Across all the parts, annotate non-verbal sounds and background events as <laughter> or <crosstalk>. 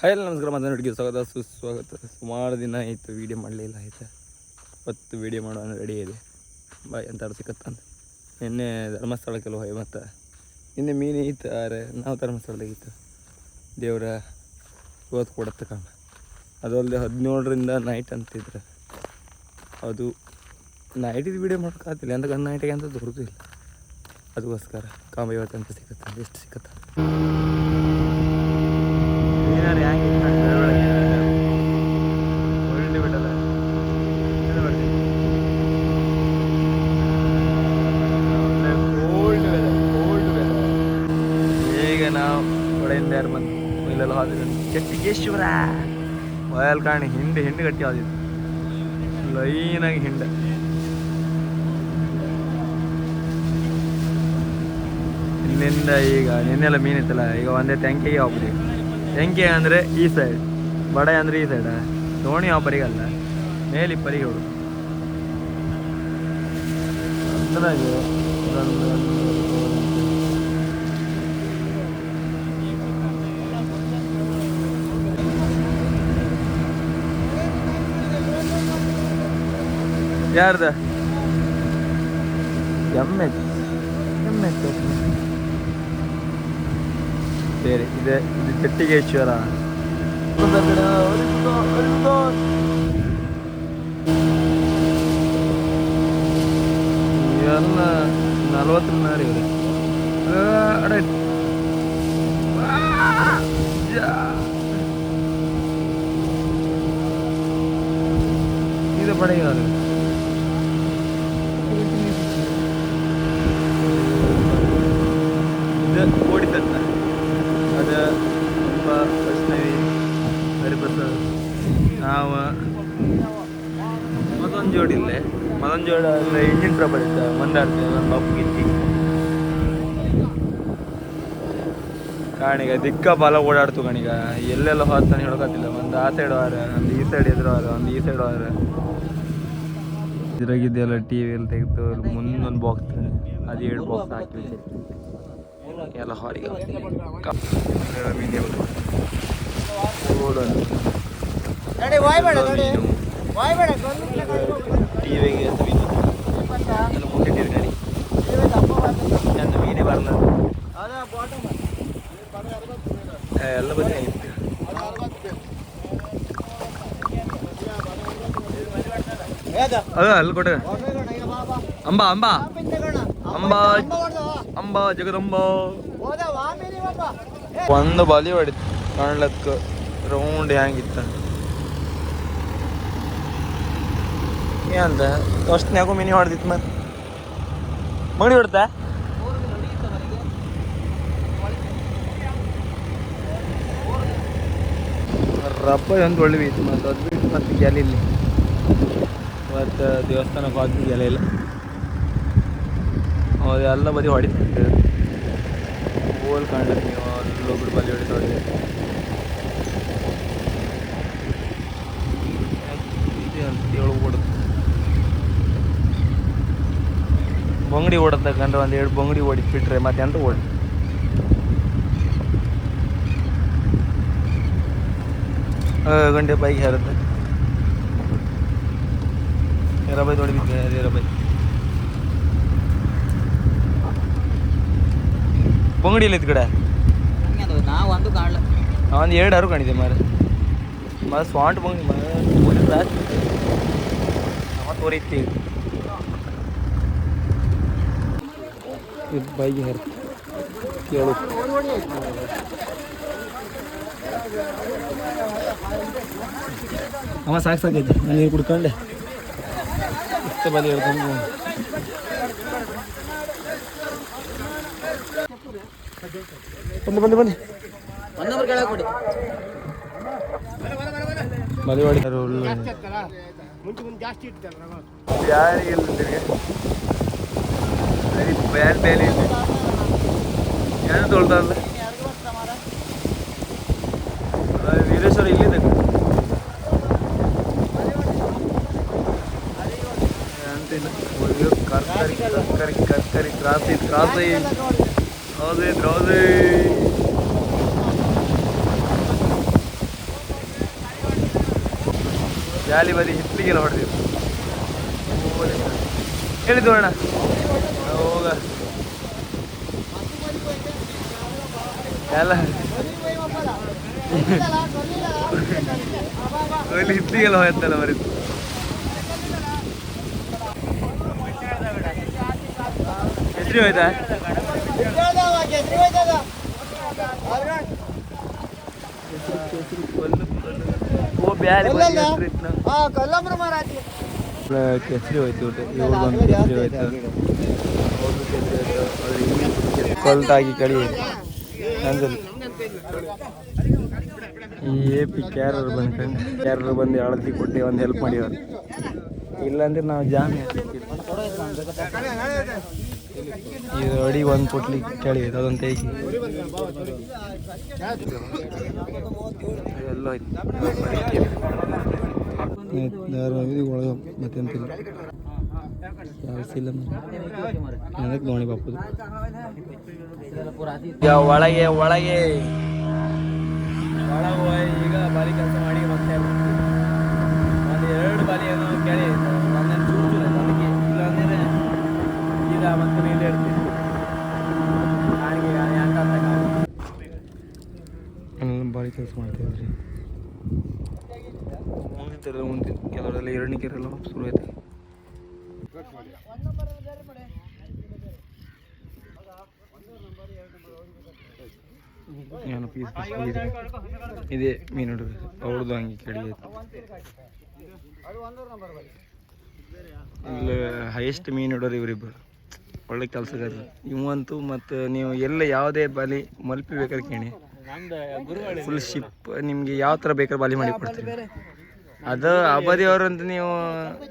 Hi ಎಲ್ಲ ನಮಸ್ಕಾರ, ಮತ್ತೆ ಹುಡುಗಿ ಸ್ವಾಗತ, ಸುಸ್ವಾಗತ. ಸುಮಾರು ದಿನ ಆಯಿತು ವೀಡಿಯೋ ಮಾಡಲಿಲ್ಲ, ಆಯಿತಾ? ಇವತ್ತು ವೀಡಿಯೋ ಮಾಡೋಣ ರೆಡಿ ಇದೆ. ಬಾಯ್, ಎಂತ ಸಿಕ್ಕತ್ತಂತ ನಿನ್ನೆ ಧರ್ಮಸ್ಥಳಕ್ಕೆಲ್ಲ ಹೋಯ್ ಮತ್ತು ನಿನ್ನೆ ಮೀನು ಇತ್ತು ಆರೆ ನಾವು ಧರ್ಮಸ್ಥಳದಾಗ ಇತ್ತು. ದೇವರ ಇವತ್ತು ಕೊಡತ್ತೆ ಕಾಮ ಅದಲ್ಲದೆ ಹದಿನೇಳರಿಂದ ನೈಟ್ ಅಂತಿದ್ರೆ ಅದು ನೈಟಿದು ವೀಡಿಯೋ ಮಾಡೋಕ್ಕಾಗ್ತಿಲ್ಲ ಅಂತ ನೈಟಿಗೆ ಅಂತ ದೊರಕಿಲ್ಲ ಅದಕ್ಕೋಸ್ಕರ ಕಾಮ ಇವತ್ತು ಅಂತ ಸಿಕ್ಕತ್ತ ಎಷ್ಟು ಸಿಕ್ಕತ್ತ ಏನಾರು ಹೆಂಗೆ ಒಳ್ಳೆ ಬಿಡಲ್ಲ ಕೋಲ್ಡ್ ವೆದರ್ ಕೋಲ್ಡ್ ವೆದರ್ ಈಗ ನಾವು ಹೊಡೆಯಿಂದ ಯಾರು ಬಂದು ಇಲ್ಲೆಲ್ಲ ಚಟ್ಟಿಗೇಶ್ವರ ಮೊಯಲ್ ಕಾಣಿ ಹಿಂದೆ ಹಿಂಡು ಗಟ್ಟಿ ಲೈನ್ ಲೈನಾಗಿ ಹಿಂಡ. ಇಲ್ಲಿಂದ ಈಗ, ನಿನ್ನೆಲ್ಲ ಮೀನಿತ್ತಲ್ಲ ಈಗ ಒಂದೇ ತೆಂಕಿಗೆ ಒಬ್ಬರಿ ತೆಂಕಿ ಅಂದರೆ ಈ ಸೈಡ್ ಬಡ ಅಂದರೆ ಈ ಸೈಡ ದೋಣಿ ಒಬ್ಬರಿಗಲ್ಲ ಮೇಲಿಬ್ಬರಿಗೆ ಹೋಡು. ಅಂದ್ರಾಗೆ ಇದೊಂದು ಎಚ್ ಎಂ ಎಚ್ ಬೇರೆ ಇದೆ ಇದು ಚಟ್ಟಿಗೇಶ್ವರ. ಇವೆಲ್ಲ ನಲ್ವತ್ತು ಇದು ಮತ್ತೊಂದು ಜೋಡಿ ಇಂಜಿನ್ ಪ್ರಾಬ್ಲಮ್ ಇತ್ತು ಮಂದಾಡ್ತೇವೆ ಒಂದು ಬಪ್ಪು ಗಿತ್ತಿ. ಕಾಣಿಗ ದಿಕ್ಕ ಬಾಲ ಓಡಾಡ್ತು ಕಣಿಗ. ಎಲ್ಲೆಲ್ಲ ಹೋಗ್ತಾನೆ ಹೇಳಕತ್ತಿಲ್ಲ ಒಂದು ಆ ಸೈಡ್ ವಾರ ಒಂದು ಈ ಸೈಡ್ ಎದುರು ಒಂದು ಈ ಸೈಡ್ ವಾರ ಇದ್ರಾಗಿದ್ದೆಲ್ಲ ಟಿ ವಿಯಲ್ಲಿ ತೆಗೆದು ಮುಂದೊಂದು ಬಾಕ್ಸ್ ಅದು ಎರಡು ಬಾಕ್ಸ್ ಹಾಕಿ ಎಲ್ಲ ಹೊರಗೆ ಮೀನೇ ಬರಲ್ಲ ಅದ ಬಾಟಮ್ ಎಲ್ಲ ಬದಿ ಆಗಿತ್ತು ಹೇದ ಅದು ಅಲ್ಲಿ ಕೊಟ್ಟ ಹೋಗೋಣ ಈಗ ಬಾ ಬಾ ಅಂಬಾ ಅಂಬಾ ವಾಪಿನ್ ತಗೋಣ ಅಂಬಾ ಅಂಬ ಹೊಡ್ದ ಅಂಬಾ ಜಗದಂಬಾ ಹೋದ ವಾಮಿನಿ ಬಾಬಾ ಒಂದು ಬಲಿ ಹೊಡಿತು ಕಾಣ್ಲಕ್ಕ ರೌಂಡ್ ಹ್ಯಾಂಗಿತ್ತ ಏನಂತ ಅಷ್ಟನ್ಯಾಗೋ ಮಿನಿ ಹೊಡೆದಿತ್ತು ಮತ್ತೆ ಮಣಿ ಹೊಡ್ತಾ ರಪ್ಪ ಒಂದು ಒಳ್ಳೆ ಇತ್ತು ಮತ್ತು ಅದು ಬಿಟ್ಟು ಮತ್ತೆ ಗೆಲಿಲ್ಲ ಮತ್ತು ದೇವಸ್ಥಾನಕ್ಕೆ ಹೋದ್ವಿ ಗೆಲಿಲ್ಲ ಎಲ್ಲ ಬದಿ ಹೊಡಿತು ಹೋಲ್ ಕಾಣ್ಲಕ್ಕೆ ನೀವು ಅಲ್ಲೊಬ್ರು ಬಲಿ ಹೊಡಿತಾ ಇದೆ ಬಂಗಡಿ ಓಡತಕ್ಕಂಡ್ರೆ ಒಂದು ಎರಡು ಬೊಂಗಡಿ ಓಡಿಸ್ಬಿಟ್ರೆ ಮತ್ತೆ ಅಂತ ಓಡಿ ಗಂಟೆ ಬೈಕ್ ಹೇರುತ್ತೆ ಎರಬೈ ನೋಡಿಬಿಟ್ಟೆ ಎರಬೈ ಬೊಂಗಡಿ ಇಲ್ಲ ಕಡೆ? ನಾವು ಒಂದು ಕಾಣ್ಲ. ಒಂದು ಎರಡು ಆರು ಕಾಣಿದೆ ಮಾರ ಮರ ಸ್ವಾಂಟ್ ಬಂಗಿ ಮಾರ ನಮ್ಮ ಇದು ಬೈಗೆ ಹರಿತು. ಕೇಳು. ಅವ ಸಾಕು ಸಾಕೈತೆ ನೀರು ಕುಡ್ಕೊಂಡೆ. ಇಷ್ಟ ಬಲಿ ಹಿಡ್ಕೊಂಡು ಬಂದು ಬಂದು ಬನ್ನಿ ಬಲಿ ಹೊಡಿತಾರೆ ಒಳ್ಳೆ ಮುಂಚೆ ಮುಂದೆ ಜಾಸ್ತಿ ಇರ್ತಲ್ಲ ಯಾರಿಗಿಲ್ಲ ನಿನಗೆ ಬರೀ ಬ್ಯಾಲ್ ಬೇಲಿ ಏನು ತೊಳ್ತಾರಲ್ಲ ವೀರೇಶ್ವರ ಇಲ್ಲಿದೆ ಅಂತಿಲ್ಲ ಅಯ್ಯೋ ಕರ್ಕರಿ ಕರ್ಕರಿ ಕರ್ಕರಿ ಕ್ರಾಸ್ ಐತಿ ಕ್ರಾಸ್ ಐತಿ ಕ್ರಾಸ್ ಐತಿ ಕ್ರಾಸ್ ಐತಿ ಗಾಲಿ ಬದಿ ಹಿತ್ಲಿಗೆಲ್ಲ ಹೊಡೆದಿವಿ ಹೇಳಿದ್ದು ಅಣ್ಣ ಎಲ್ಲ ಅಲ್ಲಿ ಹಿತ್ಲಿಗೆಲ್ಲ ಹೋಯ್ತಲ್ಲ ಮರಿ ಹೆಸರಿ ಹೋಯ್ತಾ? ಓ ಬ್ಯಾರಿ ಕಲ್ಲಂಬ್ರ ಕೆಸರಿ ಹೋಯ್ತು ಊಟ ಇವ್ರು ಬಂದು ಕೆಸರಿ ಹೋಯ್ತು ಕೆಸರಿ ಕೊಲ್ತಾಗಿ ಕಳಿ. ಈ ಎ ಪಿ ಕ್ಯಾರರ್ ಬಂದ್ಕೊಂಡು ಕ್ಯಾರರ್ ಬಂದು ಅಳತಿ ಕೊಟ್ಟು ಒಂದು ಹೆಲ್ಪ್ ಮಾಡಿವ್ರು ಇಲ್ಲಾಂದ್ರೆ ನಾವು ಜಾಮಿ ಇದು ಅಡಿ ಒಂದು ಕೊಟ್ಲಿ ಕೇಳಿ, ಅದೊಂದು ತೆಗಿ ಎಲ್ಲ ಆಯ್ತು. ಒಳಗೆ ಮತ್ತೆಂತಿಲ್ಲ ನೋಡಿ ಬಾಪುದು ಒಳಗೆ ಒಳಗೆ ಒಳಗೆ. ಹೋಗಿ ಈಗ ಬಾರಿ ಕೆಲಸ ಮಾಡಿ ಮತ್ತೆ ಒಂದು ಎರಡು ಬಾರಿ ಏನೋ ಕೇಳಿ ಒಂದೇನು ಚೂರು ನನಗೆ ಇಲ್ಲ ಅಂದರೆ ಈಗ ಮತ್ತೆ ಮೇಲೆ ಇರ್ತೀನಿ ಭಾರಿ ಕೆಲಸ ಮಾಡ್ತಿದ್ರಿ ರೀ. ಮುಂದಿನ ಕೆಲವರೆಲ್ಲ ಎರಡನೇ ಕೆರೆಲ್ಲ ಶುರು ಆಯ್ತು ಏನು ಪೀಸ್ ಇದೆ ಇದೇ ಮೀನು ಹುಡುಗ ಅವ್ರದ್ದು ಹಂಗೆ ಕೆಳಗೆ ಇಲ್ಲಿ ಹೈಯೆಸ್ಟ್ ಮೀನು ಹಿಡೋರು ಇವರಿಬ್ಬರು ಒಳ್ಳೆ ಕೆಲಸಗಾರರು. ಇವಂತೂ ಮತ್ತು ನೀವು ಎಲ್ಲ ಯಾವುದೇ ಬಾಲಿ ಮಲ್ಪಿ ಬೇಕಾದ್ರೆ ಕೇಳಿ. ಫುಲ್ ಶಿಪ್ ನಿಮಗೆ ಯಾವ ಥರ ಬೇಕಾದ್ರೆ ಬಾಲಿ ಮಾಡಿ ಕೊಡ್ತೀವಿ ಅದು ಅಬದಿ ಅಂತ ನೀವು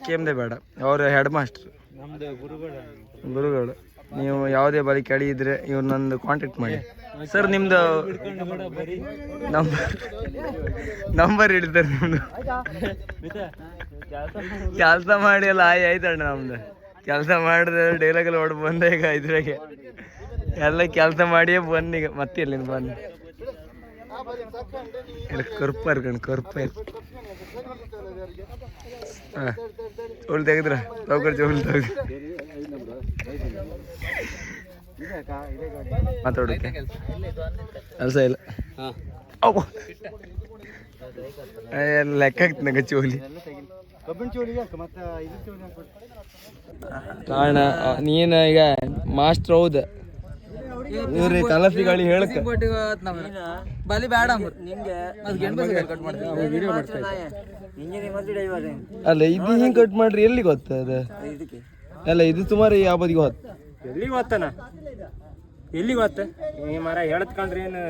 ಕೇಮ್ದೆ ಬೇಡ. ಅವ್ರ ಹೆಡ್ ಮಾಸ್ಟರ್ ಗುರುಗಳು ನೀವು ಯಾವುದೇ ಬಾರಿ ಕೆಳಿ ಇದ್ರೆ ಇವ್ರನ್ನೊಂದು ಕಾಂಟ್ಯಾಕ್ಟ್ ಮಾಡಿ. ಸರ್ ನಿಮ್ದು ನಂಬರ್ ನಂಬರ್ ಹಿಡಿತಾರೆ ನಿಮ್ದು. ಕೆಲಸ ಮಾಡಿ ಎಲ್ಲ ಆಯ್ ಆಯ್ತಣ್ಣ ನಮ್ದು. ಕೆಲಸ ಮಾಡಿದ್ರೆ ಡೈಲಾಗ್ ಎಲ್ಲ ಹೊಡ್ ಬಂದ ಈಗ ಇದ್ರಾಗೆ. ಎಲ್ಲ ಕೆಲಸ ಮಾಡಿಯೇ ಬನ್ನಿ ಈಗ. ಮತ್ತೆ ಎಲ್ಲಿಂದ ಬಂದು ಕರ್ಪ ಕರ್ಪರ್ ಕಣ್ ಕರ್ಪರ್ ಹಾಂ ಚೋಲ್ ತೆಗೆದ್ರ ಸಾವುಕಾರ ಚೋಲ್ ತೆಗೆದು ಮಾತಾಡೋಕೆ ಕೆಲಸ ಇಲ್ಲ ಅವ್ವ. ಏ, ಲೆಕ್ಕ ಆಗ್ತದೆ ನಂಗೆ ಚೋಲಿ ಕಬ್ಬಿನ ಚೋಳಿಗೆ ಹಾಕು ಮತ್ತೆ ಇದು ಚೋಳಿ ಹಾಕ್ಬಿಡು ಕಾರಣ ನೀನು ಈಗ ಮಾಸ್ಟರ್ ಹೌದ ಇವ್ರಿ ಕಲಸಿ ಗಾಳಿ ಹೇಳಕ್ ಬಲಿ ಬೇಡ ನಿಂಗೆ ಕಟ್ ಅಲ್ಲ ಇದು ಹಿಂಗ್ ಕಟ್ ಮಾಡ್ರಿ ಎಲ್ಲಿ ಗೊತ್ತ ಅದ? ಅಲ್ಲ ಇದು ಸುಮಾರು ಯಾವ ಬದಿಗೆ ಹೊತ್ತು ಎಲ್ಲಿ ಗೊತ್ತನ ಎಲ್ಲಿ ಗೊತ್ತ ಈ ಮರ ಹೇಳ್ತ್ಕೊಂಡ್ರೆ ಏನು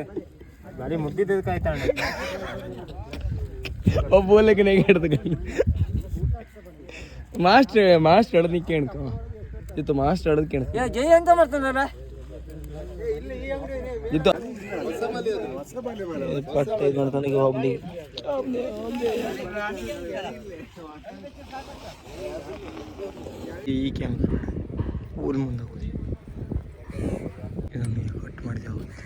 ಬಾರಿ ಮುದ್ದಿದ್ದಕ್ಕೆ ಆಯ್ತಾಣ ಒಬ್ಬ ಓಲಕ್ಕೆ ನೆಗೆ ಹಿಡ್ದು ಮಾಸ್ಟರ್ ಮಾಸ್ಟರ್ ಹಿಡ್ದು ಕೇಳ್ಕೊ ಇತ್ತು ಮಾಸ್ಟರ್ ಹಿಡ್ದು ಕೇಳ್ಕೊ ಜೈ ಅಂತ ಮಾಡ್ತಾನಲ್ಲ ಇತ್ತು ಇಪ್ಪತ್ತೈದು ಗಂಟೆಗೆ ಹೋಗ್ಲಿ. ಈ ಕ್ಯಾಮ್ರಾ ಊರ್ ಮುಂದೆ ಹೋಗಿ ಇದನ್ನು ಕಟ್ ಮಾಡಿದೆ ಹೋಗುತ್ತೆ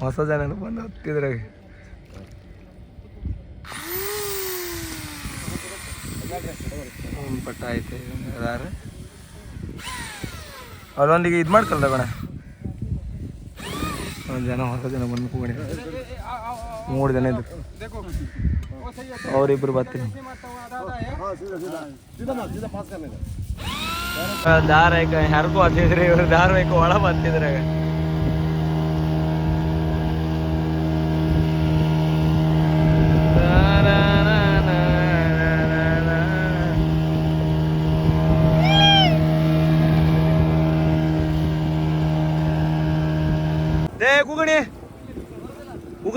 ಹೊಸ ಜನ ಬಂದು ಹತ್ತಿದ್ರಾಗ ಪಟ್ಟ ಐತೆ ಅದಾರ ಅಲ್ಲೊಂದಿಗೆ ಇದು ಮಾಡ್ಕಲ್ದ ಕಣ? ಒಂದು ಜನ, ಹೊಸ ಜನ ಬಂದು ಕೂಡಿ. ಮೂರು ಜನ ಇದ್ರು. ಅವರಿಬ್ರು ಬರ್ತೀನಿ. ಧಾರಾವಾಹಿಕ ಯಾರಿಗೂ ಹತ್ತಿದ್ರೆ ಇವರು ಬೇಕು ಒಳ ಬರ್ತಿದ್ರಾಗ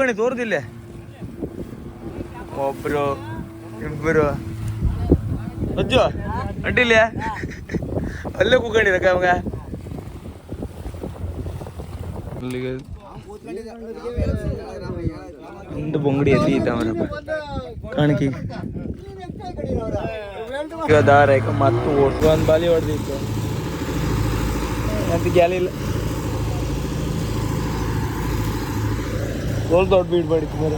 ಕೂಗಣಿ ತೋರ್ದಿಲ್ಲ ಒಬ್ರು ಇಬ್ಬರು ಅಜ್ಜು ಅಡ್ಡಿಲ್ಲ ಅಲ್ಲೇ ಕೂಕೊಂಡಿದ ಮಗ ಅಲ್ಲಿಗೆ ಒಂದು ಬೊಂಗಡಿ ಎಲ್ಲಿ ಇದ್ದಾವನಪ್ಪ ಕಾಣಿಕೆ. ದಾರ ಮತ್ತೆ ಓಡ್ತು ಒಂದು ಬಾಲಿ ಹೊಡೆದಿತ್ತು. ಅಂತ ಗ್ಯಾಲಿ ದೊಡ್ಡ ದೊಡ್ಡ ಬೀಡ್ ಮಾಡಿತ್ತು ಮರ.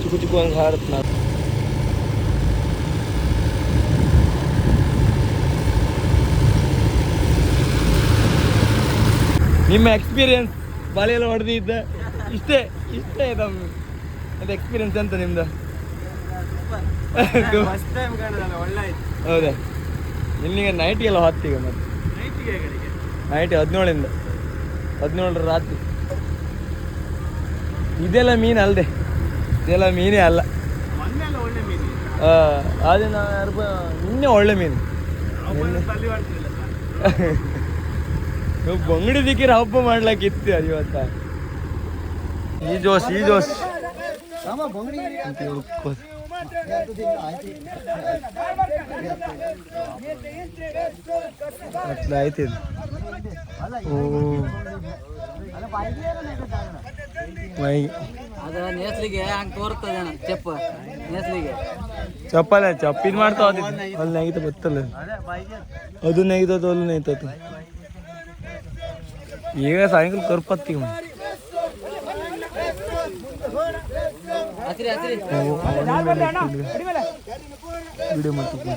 ಚಿಕ್ಕ ಚಿಕ್ಕ ಹಂಗೆ ಹಾರತ್ ನಾನು ನಿಮ್ಮ ಎಕ್ಸ್ಪೀರಿಯನ್ಸ್ ಬಾಲೆಲ್ಲ ಹೊಡೆದಿದ್ದ ಇಷ್ಟೇ ಇಷ್ಟೇ ನಮ್ಮ ಅದು ಎಕ್ಸ್ಪೀರಿಯನ್ಸ್ ಅಂತ ನಿಮ್ದು? <laughs> ಹೌದಾ? ಇಲ್ಲಿಗೆ ನೈಟಿಗೆಲ್ಲ ಹೊತ್ತಿಗೆ ಮತ್ತೆ? ನೈಟಿಗೆ ಹದಿನೇಳಿಂದ ಹದಿನೇಳರ ರಾತ್ರಿ. ಇದೆಲ್ಲ ಮೀನು ಅಲ್ಲದೆ ಇದೆಲ್ಲ ಮೀನೇ ಅಲ್ಲ. ಅದೇ ನಾವು ಯಾರು ನಿನ್ನೆ ಒಳ್ಳೆ ಮೀನು. ಬಂಗಡಿ ದಿಕ್ಕಿರ ಹಬ್ಬ ಮಾಡ್ಲಾಕಿತ್ತು ಇವತ್ತ ಈ ಜೋಸ್ ಈ ಜೋಸ್ ಅಂತ ಹೇಳ್ಕೋದು. ಅಟ್ಲ ಆಯ್ತು ಇದು. ಓ ಮೈಗೆ ಅದ ನೇಸ್ಲಿಗೆ ಹಂಗ್ ತೋರ್ತದ ಚೆಪ್ಪ ನೇಸ್ಲಿಗೆ ಚಪ್ಪಲ್ಲ ಚಪ್ಪ ಇದು ಮಾಡ್ತಾವ ಅಲ್ಲಿ ನೆಗಿತ ಗೊತ್ತಲ್ಲ ಅದು ನೆಗಿತದ ಅಲ್ಲಿ ನೆಗಿತದ ಈಗ ಸಾಯಂಕಾಲ ಕರ್ಪತ್ತಿಗೆ ಪುಲ್ ವಿಡಿಯೋ ಮಾಡ್ತಿದ್ದೆ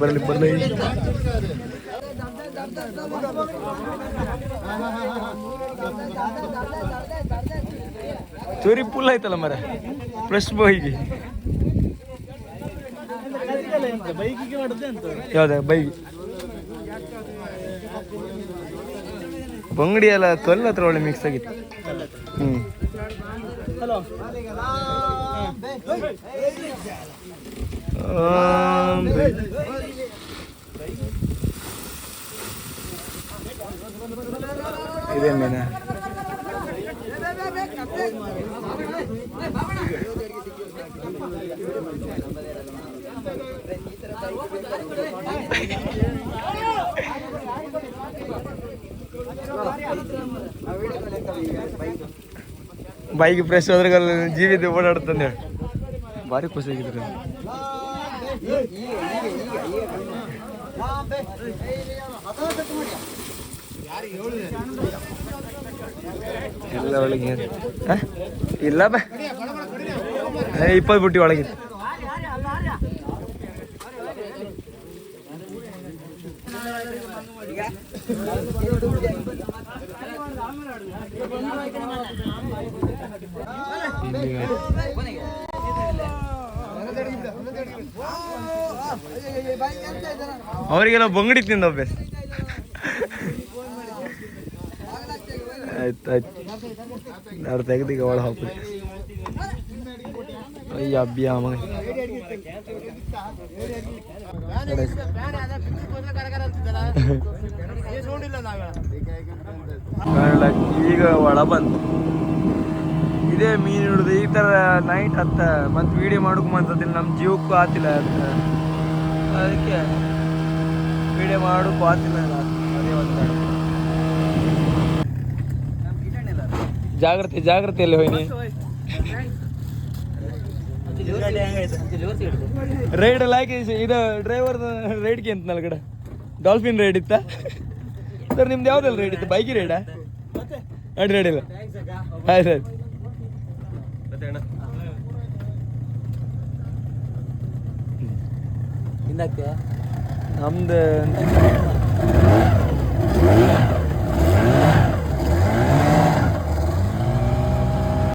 ಬರಲಿ ಬರಲಿ ಚೋರಿ ಫುಲ್ ಆಯ್ತಲ್ಲ ಮರ? ಫ್ರೆಶ್ ಬಾಯಿಗೆ ಯಾವ್ದ ಬಂಗಡಿ ಎಲ್ಲ ಕಲ್ಲು ಹತ್ರ ಒಳ್ಳೆ ಮಿಕ್ಸ್ ಆಗಿತ್ತು. ಹ್ಮ್. ಆಮ್, ಬೈ- ಇದೆ ಮೀನ. ಬೈಕ್ ಫ್ರೆಶ್ ಹೋದ್ರಾಗಲ್ಲ ಜೀವಿತ ಓಡಾಡುತ್ತಂದೆ ಭಾರಿ ಖುಷಿ ಆಗಿದ್ರು ಎಲ್ಲ ಒಳಗೆ ಹ? ಇಲ್ಲ ಬಾ ಇಪ್ಪತ್ತು ಬುಟ್ಟಿ ಒಳಗಿತ್ತು ಅವರಿಗೆಲ್ಲ ಬಂಗಡಿ ತಿಂದ ಅಭ್ಯಾಸ. ಆಯ್ತು ಆಯ್ತು. ಎರಡು ತೆಗ್ದೀಗ ಒಳ ಹಾಕ್ಬಿಡಿ. ಅಯ್ಯ ಈಗ ಒಳ ಬಂತು ಇದೇ ಮೀನು ಹಿಡಿದು ಈ ಥರ ನೈಟ್ ಹತ್ತ ಮತ್ತೆ ವಿಡಿಯೋ ಮಾಡೋಕೆ ಮನ್ಸತ್ತಿಲ್ಲ ನಮ್ಮ ಜೀವಕ್ಕೂ ಆತಿಲ್ಲ ಅಂತ. ಅದಕ್ಕೆ ವಿಡಿಯೋ ಮಾಡೋಕ್ಕೂ ಆತಿಲ್ಲ ಅದೇ ಒಂದು. ಜಾಗ್ರತೆ ಜಾಗ್ರತೆಯಲ್ಲಿ ಹೋಯ್ನಿ. ರೈಡ್ ಎಲ್ಲ ಹಾಕಿ ಇದು ಡ್ರೈವರ್ ರೈಡ್ಗೆ ಅಂತ ನಲ್ಗಡೆ ಡಾಲ್ಫಿನ್ ರೈಡ್ ಇತ್ತ? ಸರ್ ನಿಮ್ದು ಯಾವ್ದಲ್ಲ ರೈಡ್ ಇತ್ತು? ಬೈಕ್ ರೈಡಾ ಅಡ್ ರೈಡ್ ಇಲ್ಲ. ಆಯ್ತು ಆಯ್ತು ನಮ್ದು